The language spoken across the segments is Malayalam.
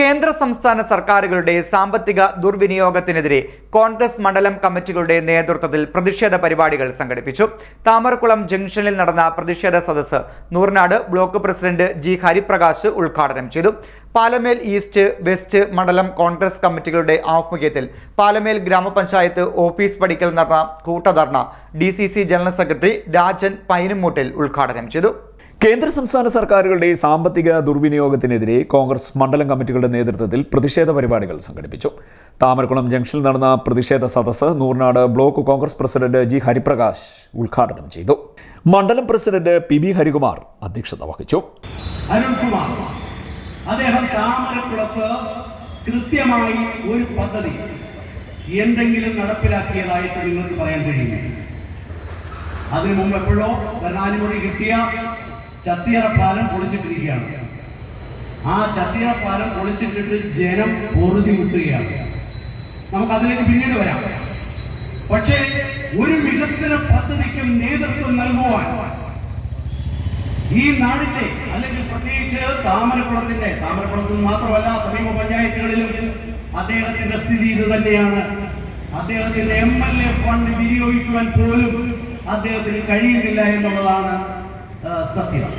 കേന്ദ്ര സംസ്ഥാന സർക്കാരുകളുടെ സാമ്പത്തിക ദുർവിനിയോഗത്തിനെതിരെ കോൺഗ്രസ് മണ്ഡലം കമ്മിറ്റികളുടെ നേതൃത്വത്തിൽ പ്രതിഷേധ പരിപാടികൾ സംഘടിപ്പിച്ചു. താമരക്കുളം ജംഗ്ഷനിൽ നടന്ന പ്രതിഷേധ സദസ്സ് Noornad block president G Hariprakash ഉദ്ഘാടനം ചെയ്തു. പാലമേൽ ഈസ്റ്റ് വെസ്റ്റ് മണ്ഡലം കോൺഗ്രസ് കമ്മിറ്റികളുടെ ആഭിമുഖ്യത്തിൽ പാലമേൽ ഗ്രാമപഞ്ചായത്ത് ഓഫീസ് പടിക്കൽ നടന്ന കൂട്ടധർണ D general secretary Rajan Painumoottil ഉദ്ഘാടനം ചെയ്തു. കേന്ദ്ര സംസ്ഥാന സർക്കാരുകളുടെ സാമ്പത്തിക ദുർവിനിയോഗത്തിനെതിരെ കോൺഗ്രസ് മണ്ഡലം കമ്മിറ്റികളുടെ നേതൃത്വത്തിൽ പ്രതിഷേധ പരിപാടികൾ സംഘടിപ്പിച്ചു. താമരക്കുളം ജംഗ്ഷനിൽ നടന്ന പ്രതിഷേധ സദസ് Noornad block Congress president G Hariprakash ഉദ്ഘാടനം ചെയ്തു. മണ്ഡലം പ്രസിഡന്റ് പി ബി ഹരികുമാർ അധ്യക്ഷത വഹിച്ചു. അരുൺകുമാർ അദ്ദേഹം താമരക്കുളത്ത് കൃത്യമായി ഒരു പദ്ധതി എന്തെങ്കിലും നടപ്പിലാക്കിയതായിട്ട് നിങ്ങൾക്ക് പറയാൻ കഴിയുമോ? അതിനു മുമ്പ് എപ്പോഴോ പ്രധാനമന്ത്രി കിട്ടിയ ചത്തിയറ പാലം പൊളിച്ചിട്ടിരിക്കുകയാണ് ആ ചത്തിയറ പാലം പൊളിച്ചിട്ടിട്ട് ജനം പൊറുതി മുട്ടുകയാണ്. നമുക്ക് അതിലേക്ക് പിന്നീട് വരാം. പക്ഷേ ഒരു വികസന പദ്ധതിക്കും നേതൃത്വം നൽകുവാൻ ഈ നാടിന്റെ അല്ലെങ്കിൽ പ്രത്യേകിച്ച് താമരക്കുളത്തിന്റെ താമരക്കുളത്തിൽ മാത്രമല്ല സമീപ പഞ്ചായത്തുകളിലും അദ്ദേഹത്തിന്റെ സ്ഥിതി ഇത് തന്നെയാണ്. അദ്ദേഹത്തിന്റെ എം എൽ എ ഫണ്ട് വിനിയോഗിക്കുവാൻ പോലും അദ്ദേഹത്തിന് കഴിയുന്നില്ല എന്നുള്ളതാണ് സത്യം.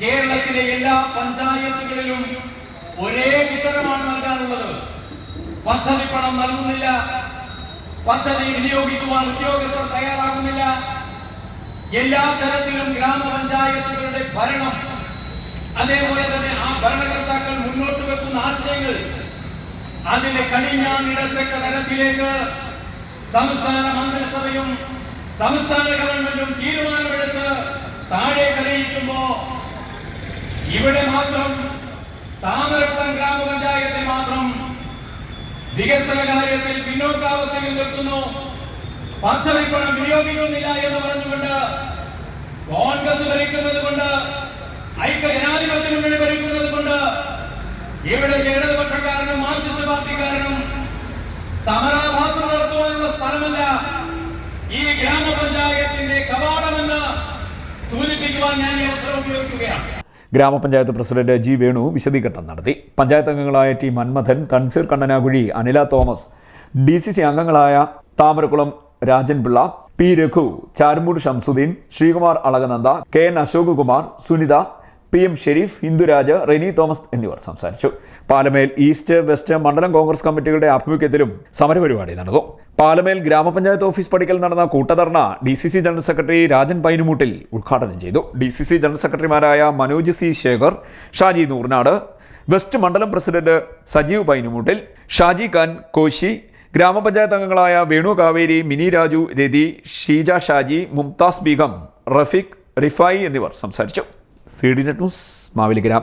കേരളത്തിലെ എല്ലാ പഞ്ചായത്തുകളിലും ഒരേ ഉത്തരമാണ് നൽകാനുള്ളത്. പദ്ധതി പണം നൽകുന്നില്ല. പദ്ധതി വിനിയോഗിക്കുവാൻ ഉദ്യോഗസ്ഥർ തയ്യാറാകുന്നില്ല. എല്ലാ തരത്തിലും ഗ്രാമപഞ്ചായത്തുകളുടെ ഭരണം അതേപോലെ തന്നെ ആ ഭരണകർത്താക്കൾ മുന്നോട്ട് വെക്കുന്ന ആശയങ്ങൾ അതിലെ കണിഞ്ഞാണിടത്തക്ക തരത്തിലേക്ക് സംസ്ഥാന മന്ത്രിസഭയും സംസ്ഥാന ഗവൺമെന്റും തീരുമാനമെടുത്ത് ഇവിടെ മാത്രം താമരക്കുളം ഗ്രാമപഞ്ചായത്തിൽ മാത്രം വികസന കാര്യത്തിൽ പിന്നോക്കാവസ്ഥയിൽ നിൽക്കുന്നു. പദ്ധതി പണം വിനിയോഗിക്കുന്നില്ല എന്ന് പറഞ്ഞുകൊണ്ട് കോൺഗ്രസ് ഭരിക്കുന്നത് കൊണ്ട് ഐക്യ ജനാധിപത്യ മുന്നണി ഭരിക്കുന്നത് കൊണ്ട് ഇവിടെ ഇടതുപക്ഷക്കാരനും മാർക്സിസ്റ്റ് പാർട്ടിക്കാരനും സമരാഭാസം നടത്തുവാനുള്ള സ്ഥലമല്ല ഈ ഗ്രാമപഞ്ചായത്തിന്റെ കവാടമെന്ന് സൂചിപ്പിക്കുവാൻ ഞാൻ ഈ അവസരം ഉപയോഗിക്കുകയാണ്. ഗ്രാമപഞ്ചായത്ത് പ്രസിഡന്റ് ജി വേണു വിശദീകരണം നടത്തി. പഞ്ചായത്ത് അംഗങ്ങളായ T Manmadhan Kanseer Kannanakuzhi Anila Thomas D C C അംഗങ്ങളായ Thamarakkulam Rajan Pillai P Raghu Charummoodu Shamsuddin Sreekumar Alakananda K N Ashok Kumar Sunitha P M Sherif Hinduraj Reni Thomas എന്നിവർ സംസാരിച്ചു. പാലമേൽ ഈസ്റ്റ് വെസ്റ്റ് മണ്ഡലം കോൺഗ്രസ് കമ്മിറ്റികളുടെ ആഭിമുഖ്യത്തിലും സമരപരിപാടി നടന്നു. പാലമേൽ ഗ്രാമപഞ്ചായത്ത് ഓഫീസ് പടിക്കൽ നടന്ന കൂട്ടധർണ D C C general secretary Rajan Painumoottil ഉദ്ഘാടനം ചെയ്തു. ഡി സി സി ജനറൽ സെക്രട്ടറിമാരായ മനോജ് സി ശേഖർ ഷാജി നൂർനാട് വെസ്റ്റ് മണ്ഡലം പ്രസിഡന്റ് സജീവ് പൈനുമൂട്ടിൽ ഷാജി ഖാൻ കോശി ഗ്രാമപഞ്ചായത്ത് അംഗങ്ങളായ വേണു കാവേരി മിനി രാജു രതി ഷീജ ഷാജി മുംതാസ് ബീഗം റഫീഖ് റിഫായി എന്നിവർ സംസാരിച്ചു. C D net news Mavelikkara.